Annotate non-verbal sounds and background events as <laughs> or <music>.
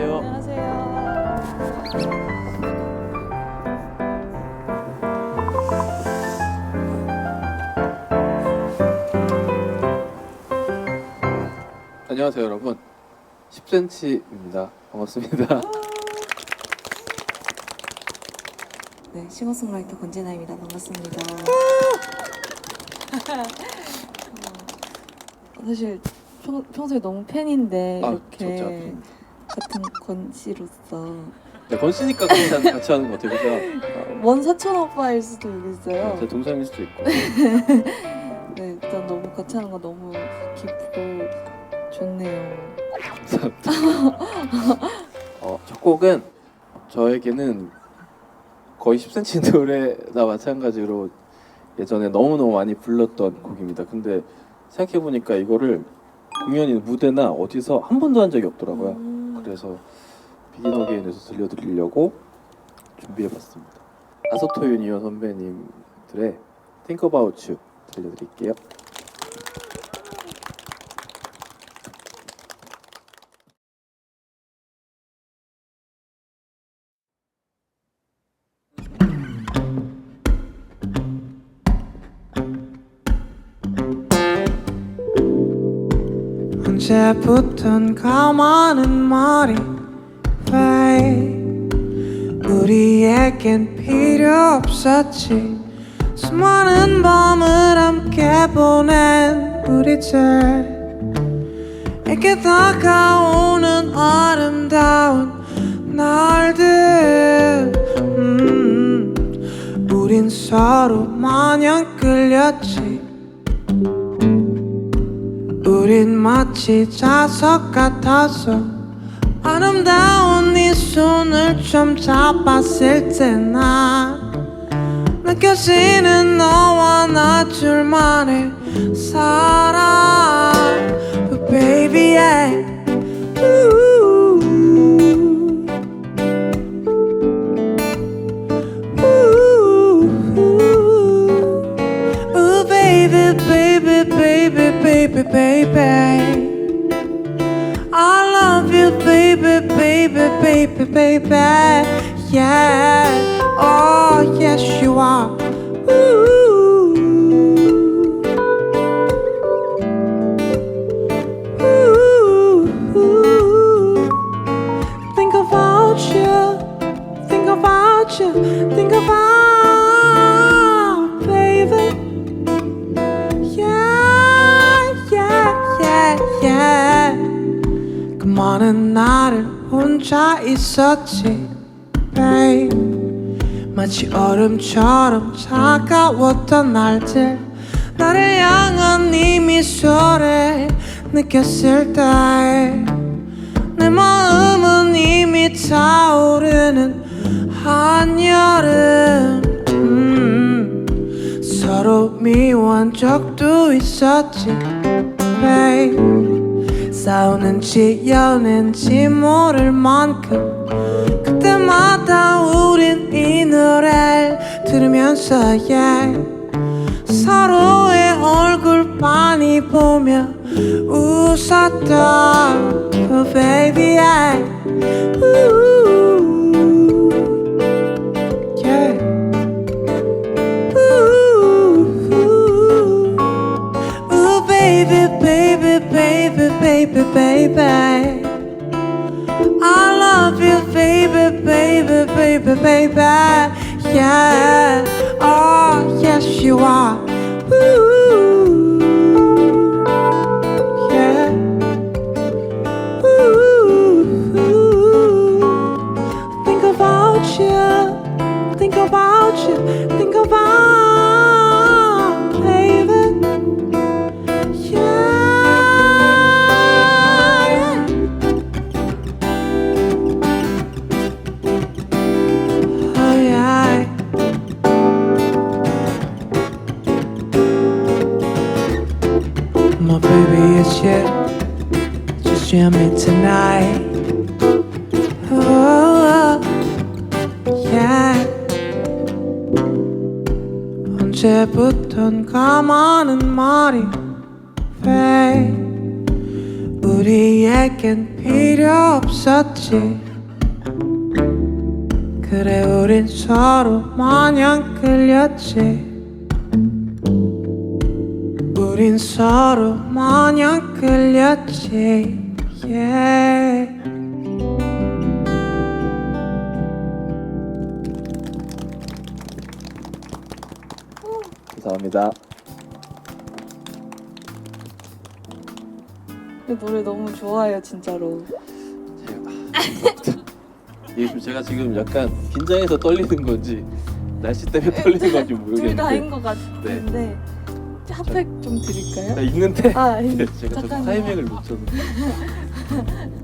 안녕하세요. 안녕하세요. 안녕하세요 여러분. 10cm입니다. 반갑습니다. <laughs> 네 싱어송라이터 권진아입니다. 반갑습니다. <laughs> 어, 사실 평, 평소에 너무 팬인데 아, 이렇게 같은 권 씨로서 네, 건씨니까 같이, 하- 같이 하는 것 같아요 그죠? 먼 사촌 오빠일 수도 있어요. 아, 제 동생일 수도 있고 <laughs> 네, 일단 너무 같이 하는 거 너무 기쁘고 좋네요. 감사합니다 <laughs> 어, 첫 곡은 저에게는 거의 10cm 노래나 마찬가지로 예전에 너무너무 많이 불렀던 곡입니다 근데 생각해보니까 이거를 공연이나 무대나 어디서 한 번도 한 적이 없더라고요 음, 그래서 비긴 어게인에서 들려드리려고 준비해봤습니다. 아서토 유니온 선배님들의 Think About You 들려드릴게요. 언제부턴가 많은 말이 왜 우리에겐 필요 없었지. 수많은 밤을 함께 보낸 우리들 에게 다가오는 아름 우린 마치 자석 같아서 아름다운 네 손을 좀 잡았을 때난 느껴지는 너와 나 둘만의 사랑 baby, baby. Yeah. Oh, yes, you are. Ooh. Ooh. Think about you. Think about you. Think about, baby. Yeah, 혼자 있었지, babe. 마치 얼음처럼 차가웠던 날들. 나를 향한 네 미소를 느꼈을 때. 내 마음은 이미 타오르는 한여름. 음. 서로 미워한 적도 있었지 babe 싸우는지 연인지 모를 만큼 그때마다 우린 이 노래를 들으면서 yeah 서로의 얼굴 많이 보며 웃었던 oh baby yeah Ooh. yeah pay back My baby is you, just me tonight. Oh, yeah. 언제부턴가 많은 말이 왜 우리에겐 필요 없었지 그래 우린 서로 마냥 끌렸지 우린 서로 마냥 끌렸지 yeah. 감사합니다. 이 노래 너무 좋아요 진짜로. <laughs> 이게 좀 제가 지금 약간 긴장해서 떨리는 건지 날씨 때문에 떨리는 건지 둘 다인 모르겠는데 것 같은데 핫팩 좀 드릴까요? 나 있는데 아 네, <laughs> 제가 좀 잠깐만요. 타이밍을 놓쳤는데 <laughs>